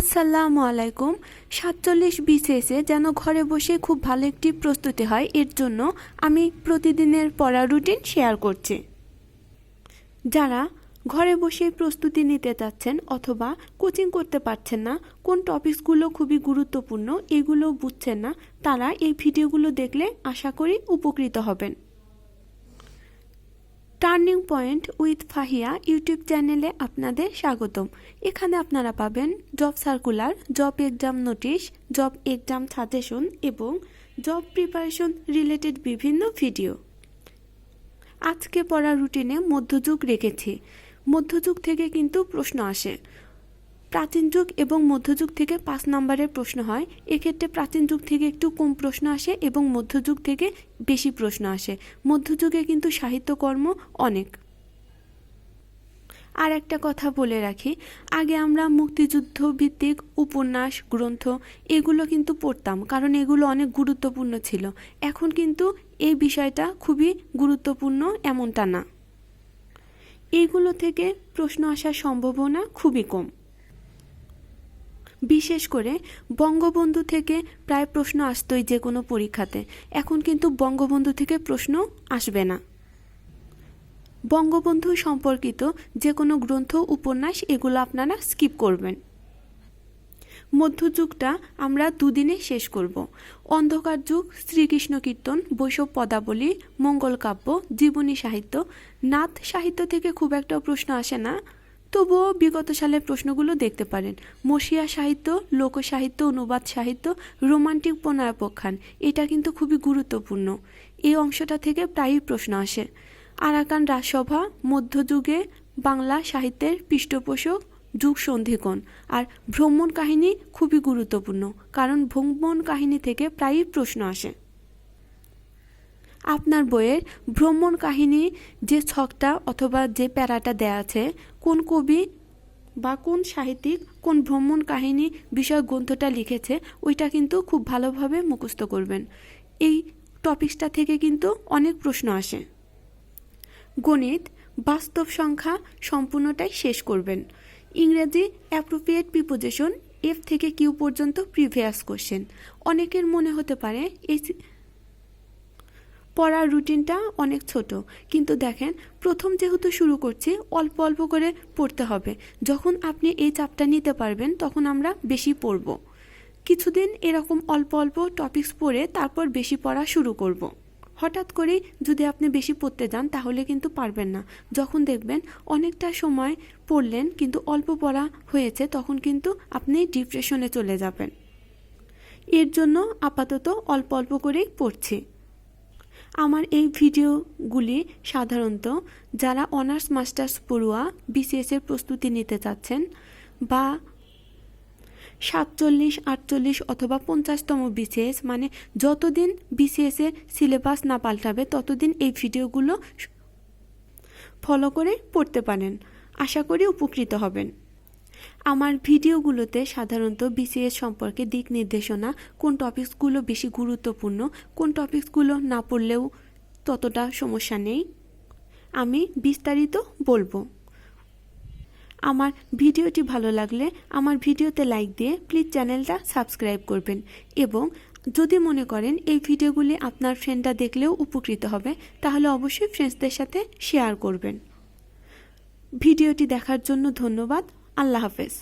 আসসালামু আলাইকুম। সাতচল্লিশ বিসিএসে যেন ঘরে বসে খুব ভালো একটি প্রস্তুতি হয়, এর জন্য আমি প্রতিদিনের পড়া রুটিন শেয়ার করছি। যারা ঘরে বসে প্রস্তুতি নিতে চাচ্ছেন অথবা কোচিং করতে পারছেন না, কোন টপিকসগুলো খুবই গুরুত্বপূর্ণ এগুলো বুঝছেন না, তারা এই ভিডিওগুলো দেখলে আশা করি উপকৃত হবেন। Turning point with Fahia YouTube চ্যানেলে আপনাদের স্বাগতম। এখানে আপনারা পাবেন job circular job exam notice job exam suggestion এবং জব প্রিপারেশন রিলেটেড বিভিন্ন ভিডিও আজকে পড়া রুটিনে মধ্যযুগ রেখেছি। মধ্যযুগ থেকে কিন্তু প্রশ্ন আসে। প্রাচীন যুগ এবং মধ্যযুগ থেকে পাঁচ নম্বরের প্রশ্ন হয়। এক্ষেত্রে প্রাচীন যুগ থেকে একটু কম প্রশ্ন আসে এবং মধ্যযুগ থেকে বেশি প্রশ্ন আসে। মধ্যযুগে কিন্তু সাহিত্যকর্ম অনেক। আর একটা কথা বলে রাখি, আগে আমরা মুক্তিযুদ্ধ ভিত্তিক উপন্যাস, গ্রন্থ এগুলো কিন্তু পড়তাম কারণ এগুলো অনেক গুরুত্বপূর্ণ ছিল। এখন কিন্তু এই বিষয়টা খুবই গুরুত্বপূর্ণ এমনটা না। এইগুলো থেকে প্রশ্ন আসার সম্ভাবনা খুবই কম। বিশেষ করে বঙ্গবন্ধু থেকে প্রায় প্রশ্ন আসতোই যে কোনো পরীক্ষাতে। এখন কিন্তু বঙ্গবন্ধু থেকে প্রশ্ন আসবে না। বঙ্গবন্ধু সম্পর্কিত যে কোনো গ্রন্থ, উপন্যাস এগুলো আপনারা স্কিপ করবেন। মধ্যযুগটা আমরা দুদিনে শেষ করব। অন্ধকার যুগ, শ্রীকৃষ্ণ কীর্তন বৈশব পদাবলী, মঙ্গল কাব্য, জীবনী সাহিত্য। নাথ সাহিত্য থেকে খুব একটা প্রশ্ন আসে না। তবুও বিগত সালের প্রশ্নগুলো দেখতে পারেন। মসিয়া সাহিত্য লোকসাহিত্য অনুবাদ সাহিত্য, রোমান্টিক প্রণয়াপখ্যান এটা কিন্তু খুবই গুরুত্বপূর্ণ। এই অংশটা থেকে প্রায়ই প্রশ্ন আসে। আরাকান রাজসভা, মধ্যযুগে বাংলা সাহিত্যের পৃষ্ঠপোষক যুগ সন্ধিকোণ আর ভ্রমণ কাহিনী খুবই গুরুত্বপূর্ণ, কারণ ভ্রমণ কাহিনী থেকে প্রায়ই প্রশ্ন আসে। আপনার বইয়ের ভ্রমণ কাহিনী, যে ছকটা অথবা যে প্যারাটা দেয়া আছে, কোন কবি বা কোন সাহিত্যিক কোন ভ্রমণ কাহিনী বিষয় গ্রন্থটা লিখেছে, ওইটা কিন্তু খুব ভালোভাবে মুখস্থ করবেন। এই টপিকসটা থেকে কিন্তু অনেক প্রশ্ন আসে। গণিত, বাস্তব সংখ্যা সম্পূর্ণটাই শেষ করবেন। ইংরেজি অ্যাপ্রোপ্রিয়েট প্রিপোজিশন এফ থেকে কিউ পর্যন্ত প্রিভিয়াস কোশ্চেন অনেকের মনে হতে পারে এই পড়ার রুটিনটা অনেক ছোট। কিন্তু দেখেন, প্রথম যেহেতু শুরু করছি, অল্প অল্প করে পড়তে হবে। যখন আপনি এই চাপটা নিতে পারবেন, তখন আমরা বেশি পড়ব। কিছুদিন এরকম অল্প অল্প টপিকস পড়ে তারপর বেশি পড়া শুরু করব। হঠাৎ করেই যদি আপনি বেশি পড়তে যান, তাহলে কিন্তু পারবেন না। যখন দেখবেন অনেকটা সময় পড়লেন, কিন্তু অল্প পড়া হয়েছে, তখন কিন্তু আপনি ডিপ্রেশনে চলে যাবেন। এর জন্য আপাতত অল্প অল্প করেই পড়ছি। আমার এই ভিডিওগুলি সাধারণত যারা অনার্স মাস্টার্স পড়ুয়া বিসিএসের প্রস্তুতি নিতে চাচ্ছেন বা সাতচল্লিশ, আটচল্লিশ অথবা পঞ্চাশতম বিসিএস মানে যতদিন বিসিএসের সিলেবাস না পাল্টাবে, ততদিন এই ভিডিওগুলো ফলো করে পড়তে পারেন। আশা করি উপকৃত হবেন। আমার ভিডিওগুলোতে সাধারণত বিসিএস সম্পর্কে দিক নির্দেশনা, কোন টপিকসগুলো বেশি গুরুত্বপূর্ণ, কোন টপিকসগুলো না পড়লেও ততটা সমস্যা নেই। আমি বিস্তারিত বলব। আমার ভিডিওটি ভালো লাগলে আমার ভিডিওতে লাইক দিয়ে প্লিজ চ্যানেলটা সাবস্ক্রাইব করবেন এবং যদি মনে করেন এই ভিডিওগুলি আপনার ফ্রেন্ডরা দেখলেও উপকৃত হবে, তাহলে অবশ্যই ফ্রেন্ডসদের সাথে শেয়ার করবেন। ভিডিওটি দেখার জন্য ধন্যবাদ। আল্লাহ হাফেজ।